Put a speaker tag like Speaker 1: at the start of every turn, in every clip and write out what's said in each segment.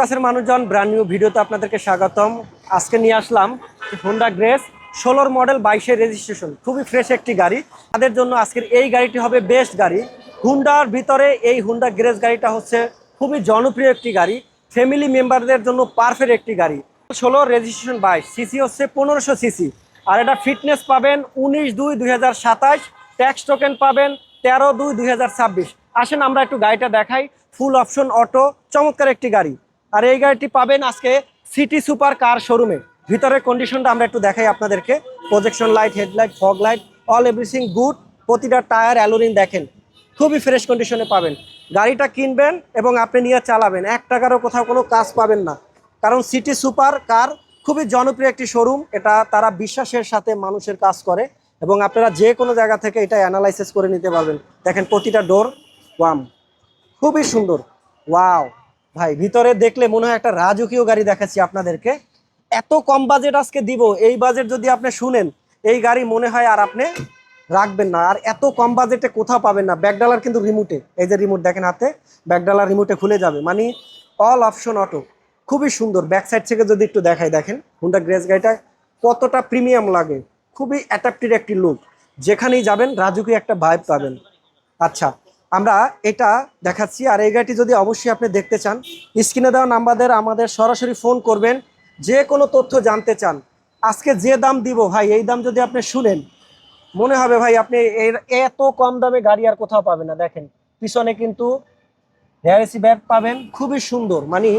Speaker 1: কাছের মানুষজন brand new ভিডিওতে আপনাদেরকে স্বাগতম। আজকে নিয়ে আসলাম হোন্ডা গ্রেস ষোলোর মডেল বাইশের রেজিস্ট্রেশন খুবই ফ্রেশ একটি গাড়ি। তাদের জন্য আজকের এই গাড়িটি হবে বেস্ট গাড়ি। হুন্ডার ভিতরে এই হুন্ডা গ্রেস গাড়িটা হচ্ছে খুবই জনপ্রিয় একটি গাড়ি। ফ্যামিলি মেম্বারদের জন্য পারফেক্ট একটি গাড়ি। ষোলো রেজিস্ট্রেশন বাইশ সিসি হচ্ছে পনেরোশো সিসি আর এটা ফিটনেস পাবেন উনিশ দুই দুই হাজার সাতাশ ট্যাক্স টোকেন পাবেন তেরো দুই দুই হাজার ছাব্বিশ। আসেন আমরা একটু গাড়িটা দেখাই। ফুল অপশন অটো চমৎকার একটি গাড়ি। আর এই গাড়িটি পাবেন আজকে সিটি সুপার কার শোরুমে। ভিতরের কন্ডিশনটা আমরা একটু দেখাই আপনাদেরকে। Projection light headlight fog light all everything good প্রতিটা টায়ার অ্যালোরিন দেখেন, খুবই ফ্রেশ কন্ডিশনে পাবেন। গাড়িটা কিনবেন এবং আপনি নিয়ে চালাবেন। এক টাকারও কোথাও কোনো কাজ পাবেন না। কারণ সিটি সুপার কার খুবই জনপ্রিয় একটি শোরুম। এটা তারা বিশ্বাসের সাথে মানুষের কাজ করে এবং আপনারা যে কোনো জায়গা থেকে এটা অ্যানালাইসিস করে নিতে পারবেন। দেখেন প্রতিটা ডোর ওয়াম, খুবই সুন্দর। ওয়াও ভাই, ভিতরে দেখলে মনে হয় একটা রাজকীয় গাড়ি দেখাচ্ছি আপনাদেরকে। এত কম বাজেট আজকে দিব, এই বাজেট যদি আপনি শুনেন, এই গাড়ি মনে হয় আর আপনি রাখবেন না। আর এত কম বাজেটে কোথাও পাবেন না। ব্যাকডালার কিন্তু রিমোটে এই যে রিমোট দেখেন হাতে ব্যাকডালার রিমোটে খুলে যাবে। মানে অল অপশন অটো খুবই সুন্দর। ব্যাক সাইড থেকে যদি একটু দেখাই, দেখেন হুন্ডা গ্রেস গাড়িটা কতটা প্রিমিয়াম লাগে। খুবই অ্যাট্রাক্টিভ একটি লুক যেখানেই যাবেন রাজুকি একটা ভাইব পাবেন। আচ্ছা আমরা এটা দেখাচ্ছি। আর এই গাড়িটি যদি অবশ্যই আপনি দেখতে চান, স্ক্রিনে দেওয়া নাম্বারদের আমাদের সরাসরি ফোন করবেন, যে কোনো তথ্য জানতে চান। আজকে যে দাম দিব ভাই, এই দাম যদি আপনি শুনেন, মনে হবে ভাই আপনি এত কম দামে গাড়ি আর কোথাও পাবেন না। দেখেন, পিছনে কিন্তু এসি ব্যাগ পাবেন, খুবই সুন্দর। মানে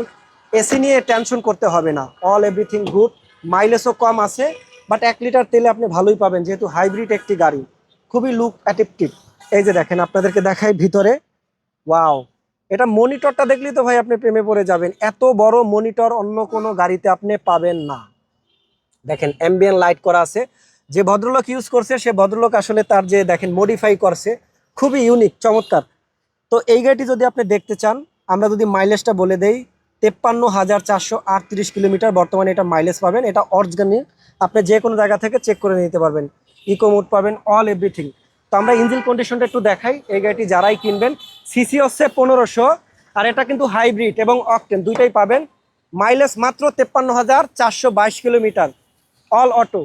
Speaker 1: এসি নিয়ে টেনশন করতে হবে না। অল এভরিথিং গুড মাইলেজও কম আছে বাট এক লিটার তেলে আপনি ভালোই পাবেন, যেহেতু হাইব্রিড একটি গাড়ি। খুবই লুক অ্যাট্রাকটিভ এই যে দেখেন, আপনাদেরকে দেখাই ভিতরে। ওয়াও এটা মনিটরটা দেখলেই তো ভাই আপনি প্রেমে পড়ে যাবেন। এত বড় মনিটর অন্য কোনো গাড়িতে আপনি পাবেন না। দেখেন অ্যাম্বিয়েন লাইট করা আছে। যে ভদ্রলোক ইউজ করছে, সে ভদ্রলোক আসলে তার যে দেখেন মডিফাই করছে, খুবই ইউনিক চমৎকার। তো এই গাড়িটি যদি আপনি দেখতে চান, আমরা যদি মাইলেজটা বলে দেই, তেপ্পান্ন হাজার চারশো আটত্রিশ কিলোমিটার বর্তমানে এটা মাইলেজ পাবেন। এটা অরিজিনাল আপনি যে কোনো জায়গা থেকে চেক করে নিতে পারবেন। ইকো মোড পাবেন অল এভরিথিং তো আমরা ইঞ্জিন কন্ডিশনটা একটু দেখাই। এই গাড়িটি যারাই কিনবেন সিসি হচ্ছে পনেরোশো। আর এটা কিন্তু হাইব্রিড এবং অকটেন দুইটাই পাবেন। মাইলেজ মাত্র তেপ্পান্ন হাজার চারশো বাইশ কিলোমিটার। অল অটো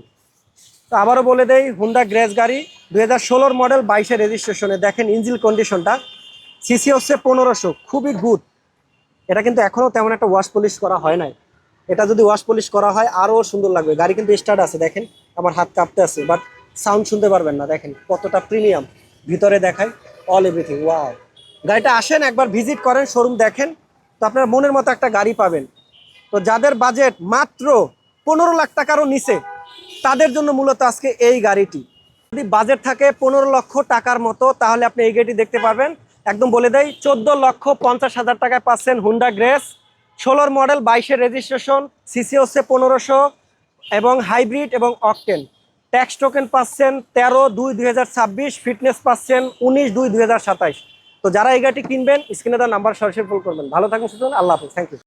Speaker 1: তো আবারও বলে দেই হুন্ডা গ্রেস গাড়ি, দুই হাজার ষোলোর মডেল বাইশে রেজিস্ট্রেশনে দেখেন ইঞ্জিন কন্ডিশনটা সিসি হচ্ছে পনেরোশো, খুবই গুড এটা কিন্তু এখনও তেমন একটা ওয়াশ পলিশ করা হয় নাই। এটা যদি ওয়াশ পলিশ করা হয় আরও সুন্দর লাগবে। গাড়ি কিন্তু স্টার্ট আছে, দেখেন। আমার হাত কাঁপতে আছে বাট সাউন্ড শুনতে পারবেন না, দেখেন কতটা প্রিমিয়াম ভিতরে দেখাই অল এভরিথিং ওয়াও গাড়িটা আসেন, একবার ভিজিট করেন শোরুম দেখেন, তো আপনার মনের মতো একটা গাড়ি পাবেন। তো যাদের বাজেট মাত্র পনেরো লাখ টাকারও নিচে, তাদের জন্য মূলত আজকে এই গাড়িটি। যদি বাজেট থাকে পনেরো লক্ষ টাকার মতো, তাহলে আপনি এই গাড়িটি দেখতে পারবেন। একদম বলে দেয় চোদ্দ লক্ষ পঞ্চাশ হাজার টাকায় পাচ্ছেন হুন্ডা গ্রেস ষোলোর মডেল বাইশের রেজিস্ট্রেশন সিসি হচ্ছে পনেরোশো, এবং হাইব্রিড এবং অকটেন ট্যাক্স টোকেন পাচ্ছেন তেরো দুই দুই ফিটনেস পাচ্ছেন উনিশ দুই দুই তো যারা এই গাড়িটি কিনবেন, স্ক্রিনে তার নাম্বার সরাসরি ফোন করবেন। ভালো থাকুন সুতরাং আল্লাহ হাফিজ। Thank you